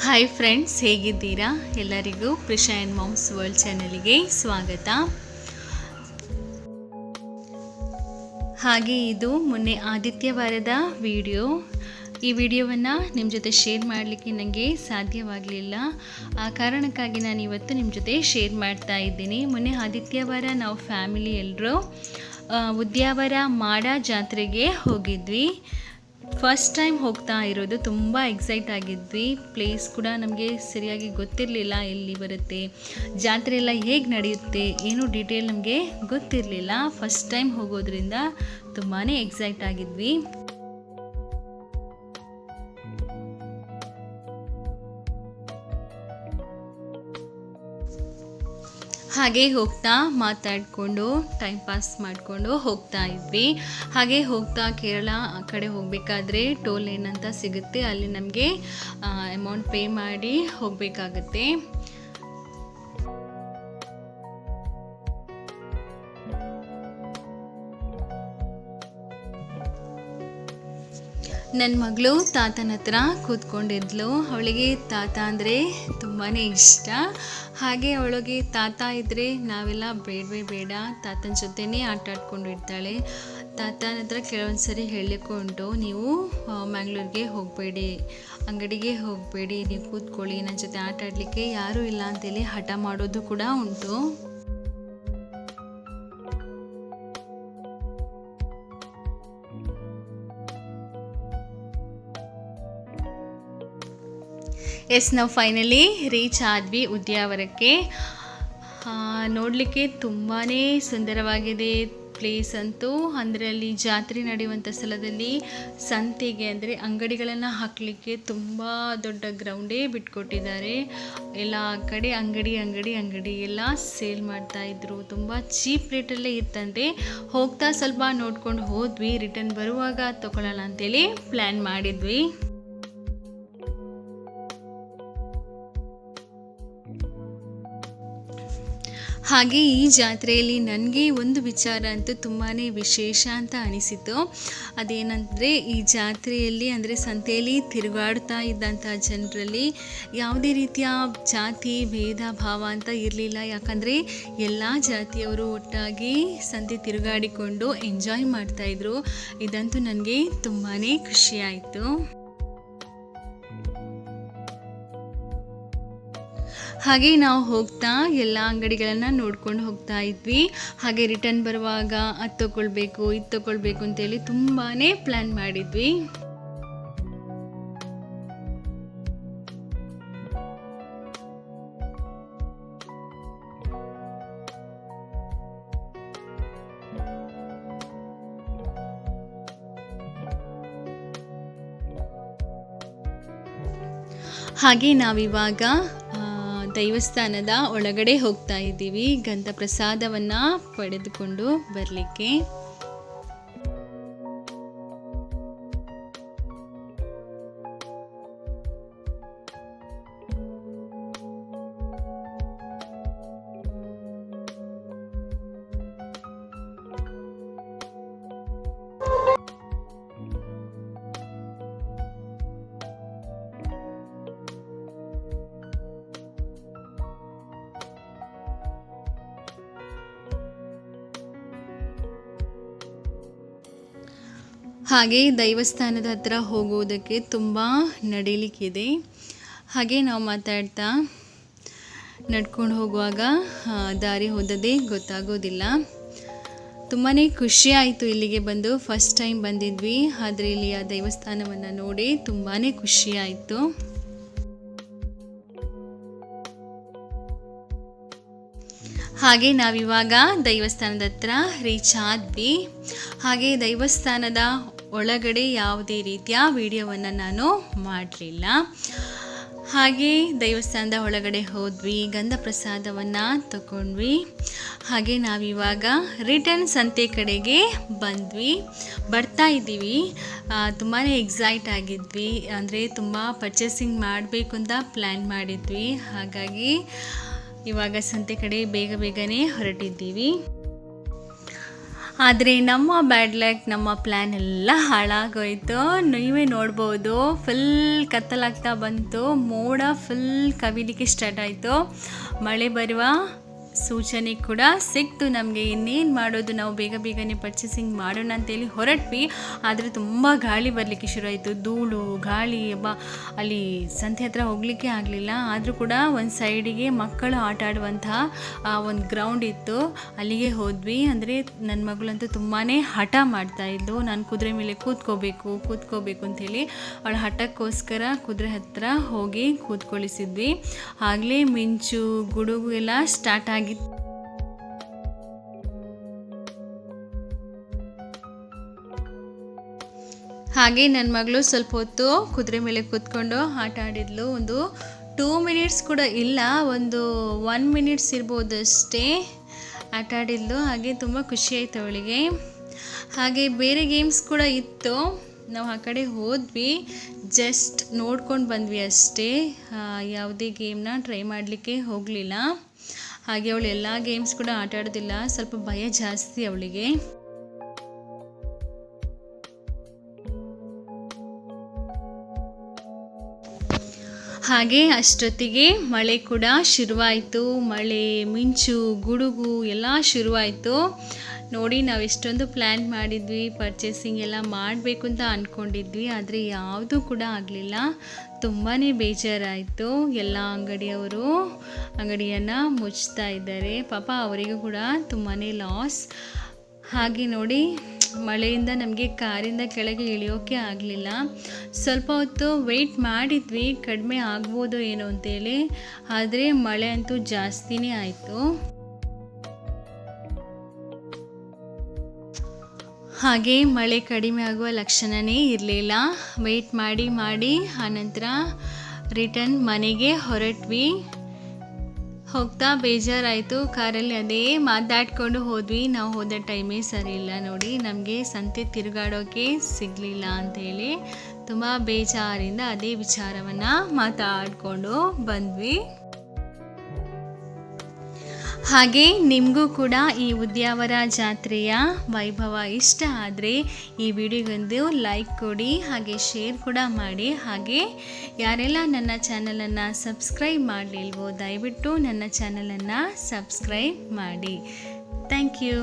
Hi friends ಹೇಗಿದ್ದೀರಾ? ಎಲ್ಲರಿಗೂ Prisha and moms world ಚಾನಲ್ಗೆ ಸ್ವಾಗತ. ಹಾಗೆ ಇದು ಮೊನ್ನೆ ಆದಿತ್ಯವಾರದ ವಿಡಿಯೋ. ಈ ವಿಡಿಯೋವನ್ನು ನಿಮ್ಮ ಜೊತೆ ಶೇರ್ ಮಾಡಲಿಕ್ಕೆ ನನಗೆ ಸಾಧ್ಯವಾಗಲಿಲ್ಲ. ಆ ಕಾರಣಕ್ಕಾಗಿ ನಾನು ಇವತ್ತು ನಿಮ್ಮ ಜೊತೆ ಶೇರ್ ಮಾಡ್ತಾ ಇದ್ದೀನಿ. ಮೊನ್ನೆ ಆದಿತ್ಯವಾರ ನಾವು ಫ್ಯಾಮಿಲಿ ಎಲ್ಲರೂ ಉದ್ಯಾವರ ಮಾಡ ಜಾತ್ರೆಗೆ ಹೋಗಿದ್ವಿ. ಫಸ್ಟ್ ಟೈಮ್ ಹೋಗ್ತಾ ಇರೋದು ತುಂಬ ಎಕ್ಸೈಟ್ ಆಗಿದ್ವಿ. ಪ್ಲೇಸ್ ಕೂಡ ನಮಗೆ ಸರಿಯಾಗಿ ಗೊತ್ತಿರಲಿಲ್ಲ ಎಲ್ಲಿ ಬರುತ್ತೆ, ಜಾತ್ರೆ ಎಲ್ಲ ಹೇಗೆ ನಡೆಯುತ್ತೆ, ಏನು ಡೀಟೇಲ್ ನಮಗೆ ಗೊತ್ತಿರಲಿಲ್ಲ. ಫಸ್ಟ್ ಟೈಮ್ ಹೋಗೋದ್ರಿಂದ ತುಂಬಾ ಎಕ್ಸೈಟ್ ಆಗಿದ್ವಿ. ಹಾಗೆ ಹೋಗ್ತಾ ಮಾತಾಡಿಕೊಂಡು ಟೈಮ್ ಪಾಸ್ ಮಾಡಿಕೊಂಡು ಹೋಗ್ತಾ ಇದ್ವಿ. ಹಾಗೆ ಹೋಗ್ತಾ ಕೇರಳ ಆ ಕಡೆ ಹೋಗಬೇಕಾದ್ರೆ ಟೋಲ್ ಏನಂತ ಸಿಗುತ್ತೆ, ಅಲ್ಲಿ ನಮಗೆ ಅಮೌಂಟ್ ಪೇ ಮಾಡಿ ಹೋಗಬೇಕಾಗತ್ತೆ. ನನ್ನ ಮಗಳು ತಾತನ ಹತ್ರ ಕೂತ್ಕೊಂಡಿದ್ಲು. ಅವಳಿಗೆ ತಾತ ಅಂದರೆ ತುಂಬಾ ಇಷ್ಟ. ಹಾಗೆ ಅವಳಿಗೆ ತಾತ ಇದ್ದರೆ ನಾವೆಲ್ಲ ಬೇಡವೇ ಬೇಡ. ತಾತನ ಜೊತೆನೇ ಆಟ ಆಡ್ಕೊಂಡು ಇರ್ತಾಳೆ. ತಾತನ ಹತ್ರ ಕೆಲವೊಂದು ಸರಿ ಉಂಟು. ನೀವು ಮ್ಯಾಂಗ್ಳೂರಿಗೆ ಹೋಗಬೇಡಿ. ಅಂಗಡಿಗೆ ಹೋಗಬೇಡಿ. ನೀವು ಕೂತ್ಕೊಳ್ಳಿ. ನನ್ನ ಜೊತೆ ಆಟ ಆಡಲಿಕ್ಕೆ ಯಾರೂ ಇಲ್ಲ ಅಂತೇಳಿ ಹಠ ಮಾಡೋದು ಕೂಡ ಉಂಟು. ಎಸ್ ನಾವು ಫೈನಲಿ ರೀಚ್ ಆದ್ವಿ ಉದ್ಯಾವರಕ್ಕೆ ನೋಡಲಿಕ್ಕೆ ತುಂಬಾ ಸುಂದರವಾಗಿದೆ ಪ್ಲೇಸ್ ಅಂತೂ. ಅಂದರೆ ಅಲ್ಲಿ ಜಾತ್ರೆ ನಡೆಯುವಂಥ ಸ್ಥಳದಲ್ಲಿ ಸಂತೆಗೆ ಅಂದರೆ ಅಂಗಡಿಗಳನ್ನು ಹಾಕಲಿಕ್ಕೆ ತುಂಬ ದೊಡ್ಡ ಗ್ರೌಂಡೇ ಬಿಟ್ಕೊಟ್ಟಿದ್ದಾರೆ. ಎಲ್ಲ ಕಡೆ ಅಂಗಡಿ ಅಂಗಡಿ ಅಂಗಡಿ ಎಲ್ಲ ಸೇಲ್ ಮಾಡ್ತಾಯಿದ್ರು ತುಂಬ ಚೀಪ್ ರೇಟಲ್ಲೇ ಇತ್ತಂತೆ. ಹೋಗ್ತಾ ಸ್ವಲ್ಪ ನೋಡ್ಕೊಂಡು ಹೋದ್ವಿ. ರಿಟರ್ನ್ ಬರುವಾಗ ತೊಗೊಳ್ಳೋಣ ಅಂತೇಳಿ ಪ್ಲ್ಯಾನ್ ಮಾಡಿದ್ವಿ. ಹಾಗೆ ಈ ಜಾತ್ರೆಯಲ್ಲಿ ನನಗೆ ಒಂದು ವಿಚಾರ ಅಂತೂ ತುಂಬಾ ವಿಶೇಷ ಅಂತ ಅನಿಸಿತು. ಅದೇನಂದರೆ ಈ ಜಾತ್ರೆಯಲ್ಲಿ ಅಂದರೆ ಸಂತೆಯಲ್ಲಿ ತಿರುಗಾಡ್ತಾ ಇದ್ದಂಥ ಜನರಲ್ಲಿ ಯಾವುದೇ ರೀತಿಯ ಜಾತಿ, ಭೇದ, ಭಾವ ಅಂತ ಇರಲಿಲ್ಲ. ಯಾಕಂದರೆ ಎಲ್ಲ ಜಾತಿಯವರು ಒಟ್ಟಾಗಿ ಸಂತೆ ತಿರುಗಾಡಿಕೊಂಡು ಎಂಜಾಯ್ ಮಾಡ್ತಾಯಿದ್ರು ಇದಂತೂ ನನಗೆ ತುಂಬಾ ಖುಷಿಯಾಯಿತು ಹಾಗೆ ನಾವು ಹೋಗ್ತಾ ಎಲ್ಲ ಅಂಗಡಿಗಳನ್ನು ನೋಡ್ಕೊಂಡು ಹೋಗ್ತಾ ಇದ್ವಿ. ಹಾಗೆ ರಿಟರ್ನ್ ಬರುವಾಗ, ಅದು ತಗೊಳ್ಬೇಕು, ಇದು ತಗೊಳ್ಬೇಕು ಅಂತೇಳಿ ತುಂಬಾ ಪ್ಲ್ಯಾನ್ ಮಾಡಿದ್ವಿ. ಹಾಗೆ ನಾವಿವಾಗ ದೇವಸ್ಥಾನದ ಒಳಗಡೆ ಹೋಗ್ತಾ ಇದ್ದೀವಿ. ಗಂಧ ಪ್ರಸಾದವನ್ನು ಪಡೆದುಕೊಂಡು ಬರಲಿಕ್ಕೆ. ಹಾಗೆ ದೈವಸ್ಥಾನದ ಹತ್ರ ಹೋಗೋದಕ್ಕೆ ತುಂಬ ನಡೀಲಿಕ್ಕಿದೆ. ಹಾಗೆ ನಾವು ಮಾತಾಡ್ತಾ ನಡ್ಕೊಂಡು ಹೋಗುವಾಗ ದಾರಿ ಹೋದದೇ ಗೊತ್ತಾಗೋದಿಲ್ಲ. ತುಂಬಾ ಖುಷಿ ಆಯಿತು ಇಲ್ಲಿಗೆ ಬಂದು ಫಸ್ಟ್ ಟೈಮ್ ಬಂದಿದ್ವಿ. ಆದರೆ ಆ ದೇವಸ್ಥಾನವನ್ನು ನೋಡಿ ತುಂಬಾ ಖುಷಿ ಆಯಿತು. ಹಾಗೆ ನಾವಿವಾಗ ದೇವಸ್ಥಾನದ ಹತ್ರ ರೀಚ್ ಆದ್ವಿ. ಹಾಗೆ ದೇವಸ್ಥಾನದ ಒಳಗಡೆ ಯಾವುದೇ ರೀತಿಯ ವಿಡಿಯೋವನ್ನು ನಾನು ಮಾಡಲಿಲ್ಲ. ಹಾಗೆ ದೇವಸ್ಥಾನದ ಒಳಗಡೆ ಹೋದ್ವಿ ಗಂಧ ಪ್ರಸಾದವನ್ನು ತಗೊಂಡ್ವಿ ಹಾಗೆ ನಾವಿವಾಗ ರಿಟರ್ನ್ ಸಂತೆ ಕಡೆಗೆ ಬಂದ್ವಿ. ಬರ್ತಾ ಇದ್ದೀವಿ. ತುಂಬಾ ಎಕ್ಸೈಟ್ ಆಗಿದ್ವಿ. ಅಂದರೆ ತುಂಬ ಪರ್ಚೇಸಿಂಗ್ ಮಾಡಬೇಕು ಅಂತ ಪ್ಲ್ಯಾನ್ ಮಾಡಿದ್ವಿ. ಹಾಗಾಗಿ ಇವಾಗ ಸಂತೆ ಕಡೆ ಬೇಗ ಬೇಗನೆ ಹೊರಟಿದ್ದೀವಿ. ಆದರೆ ನಮ್ಮ ಬ್ಯಾಡ್ ಲಕ್ ನಮ್ಮ ಪ್ಲ್ಯಾನ್ ಎಲ್ಲ ಹಾಳಾಗೋಯ್ತು. ನೀವೇ ನೋಡ್ಬೋದು ಫುಲ್ ಕತ್ತಲಾಗ್ತಾ ಬಂತು. ಮೋಡ ಫುಲ್ ಕವಿಲಿಕ್ಕೆ ಸ್ಟಾರ್ಟ್ ಆಯಿತು. ಮಳೆ ಬರುವ ಸೂಚನೆ ಕೂಡ ಸಿಕ್ತು. ನಮಗೆ ಇನ್ನೇನು ಮಾಡೋದು? ನಾವು ಬೇಗ ಬೇಗನೆ ಪರ್ಚೇಸಿಂಗ್ ಮಾಡೋಣ ಅಂತೇಳಿ ಹೊರಟ್ವಿ. ಆದರೆ ತುಂಬ ಗಾಳಿ ಬರಲಿಕ್ಕೆ ಶುರುವಾಯಿತು. ಧೂಳು, ಗಾಳಿ ಹಬ್ಬ ಅಲ್ಲಿ ಸಂತೆ ಹತ್ರ ಹೋಗಲಿಕ್ಕೆ ಆಗಲಿಲ್ಲ. ಆದರೂ ಕೂಡ ಒಂದು ಸೈಡಿಗೆ ಮಕ್ಕಳು ಆಟ ಆಡುವಂತಹ ಒಂದು ಗ್ರೌಂಡ್ ಇತ್ತು. ಅಲ್ಲಿಗೆ ಹೋದ್ವಿ. ಅಂದರೆ ನನ್ನ ಮಗಳಂತೂ ತುಂಬಾ ಹಠ ಮಾಡ್ತಾ ಇದ್ದು ನಾನು ಕುದುರೆ ಮೇಲೆ ಕೂತ್ಕೋಬೇಕು ಕೂತ್ಕೋಬೇಕು ಅಂಥೇಳಿ ಅವಳ ಹಠಕ್ಕೋಸ್ಕರ ಕುದುರೆ ಹತ್ರ ಹೋಗಿ ಕೂತ್ಕೊಳಿಸಿದ್ವಿ. ಆಗಲೇ ಮಿಂಚು, ಗುಡುಗು ಎಲ್ಲ ಸ್ಟಾರ್ಟ್ ಆಗಿತ್ತು ಹಾಗೆ ನನ್ನ ಮಗಳು ಸ್ವಲ್ಪ ಹೊತ್ತು ಕುದುರೆ ಮೇಲೆ ಕೂತ್ಕೊಂಡು ಆಟ ಆಡಿದ್ಲು. ಒಂದು ಟೂ ಮಿನಿಟ್ಸ್ ಕೂಡ ಇಲ್ಲ, ಒಂದು ಒನ್ ಮಿನಿಟ್ಸ್ ಇರ್ಬೋದು ಅಷ್ಟೇ ಆಟ ಆಡಿದ್ಲು. ಹಾಗೆ ತುಂಬ ಖುಷಿ ಆಯಿತು ಅವಳಿಗೆ. ಹಾಗೆ ಬೇರೆ ಗೇಮ್ಸ್ ಕೂಡ ಇತ್ತು. ನಾವು ಆ ಕಡೆ ಹೋದ್ವಿ ಜಸ್ಟ್ ನೋಡ್ಕೊಂಡು ಬಂದ್ವಿ ಅಷ್ಟೇ. ಯಾವುದೇ ಗೇಮ್ನ ಟ್ರೈ ಮಾಡಲಿಕ್ಕೆ ಹೋಗಲಿಲ್ಲ. ಹಾಗೆ ಅವಳು ಎಲ್ಲ ಗೇಮ್ಸ್ ಕೂಡ ಆಟ ಆಡೋದಿಲ್ಲ ಸ್ವಲ್ಪ ಭಯ ಜಾಸ್ತಿ ಅವಳಿಗೆ. ಹಾಗೆ ಅಷ್ಟೊತ್ತಿಗೆ ಮಳೆ ಕೂಡ ಶುರುವಾಯಿತು. ಮಳೆ, ಮಿಂಚು, ಗುಡುಗು ಎಲ್ಲ ಶುರುವಾಯಿತು. ನೋಡಿ, ನಾವು ಎಷ್ಟೊಂದು ಪ್ಲ್ಯಾನ್ ಮಾಡಿದ್ವಿ ಪರ್ಚೇಸಿಂಗ್ ಎಲ್ಲ ಮಾಡಬೇಕು ಅಂತ ಅಂದ್ಕೊಂಡಿದ್ವಿ ಆದರೆ ಯಾವುದೂ ಕೂಡ ಆಗಲಿಲ್ಲ. ತುಂಬಾ ಬೇಜಾರಾಯಿತು. ಎಲ್ಲ ಅಂಗಡಿಯವರು ಅಂಗಡಿಯನ್ನು ಮುಚ್ತಾ ಇದ್ದಾರೆ. ಪಾಪ ಅವರಿಗೂ ಕೂಡ ತುಂಬಾ ಲಾಸ್ ಹಾಗೆ ನೋಡಿ, ಮಳೆಯಿಂದ ನಮಗೆ ಕಾರಿಂದ ಕೆಳಗೆ ಇಳಿಯೋಕೆ ಆಗಲಿಲ್ಲ. ಸ್ವಲ್ಪ ಹೊತ್ತು ವೆಯ್ಟ್ ಮಾಡಿದ್ವಿ, ಕಡಿಮೆ ಆಗ್ಬೋದು ಏನೋ ಅಂತೇಳಿ, ಆದರೆ ಮಳೆ ಅಂತೂ ಜಾಸ್ತಿನೇ ಆಯಿತು. ಹಾಗೆ ಮಳೆ ಕಡಿಮೆ ಆಗುವ ಲಕ್ಷಣವೇ ಇರಲಿಲ್ಲ. ವೆಯ್ಟ್ ಮಾಡಿ ಮಾಡಿ. ಆನಂತರ ರಿಟರ್ನ್ ಮನೆಗೆ ಹೊರಟ್ವಿ. ಹೋಗ್ತಾ ಬೇಜಾರಾಯಿತು. ಕಾರಲ್ಲಿ ಅದೇ ಮಾತಾಡ್ಕೊಂಡು ಹೋದ್ವಿ. ನಾವು ಹೋದ ಟೈಮೇ ಸರಿ ನೋಡಿ. ನಮಗೆ ಸಂತೆ ತಿರುಗಾಡೋಕ್ಕೆ ಸಿಗಲಿಲ್ಲ ಅಂಥೇಳಿ ತುಂಬ ಬೇಜಾರಿಂದ ಅದೇ ವಿಚಾರವನ್ನು ಮಾತಾಡಿಕೊಂಡು ಬಂದ್ವಿ. ಹಾಗೆ ನಿಮಗೂ ಕೂಡ ಈ ಉದ್ಯಾವರ ಜಾತ್ರೆಯ ವೈಭವ ಇಷ್ಟ ಆದರೆ ಈ ವಿಡಿಯೋಗೊಂದು ಲೈಕ್ ಕೊಡಿ, ಹಾಗೆ ಶೇರ್ ಕೂಡ ಮಾಡಿ. ಹಾಗೆ ಯಾರೆಲ್ಲ ನನ್ನ ಚಾನಲನ್ನು ಸಬ್ಸ್ಕ್ರೈಬ್ ಮಾಡಲಿಲ್ವೋ ದಯವಿಟ್ಟು ನನ್ನ ಚಾನಲನ್ನು ಸಬ್ಸ್ಕ್ರೈಬ್ ಮಾಡಿ. Thank you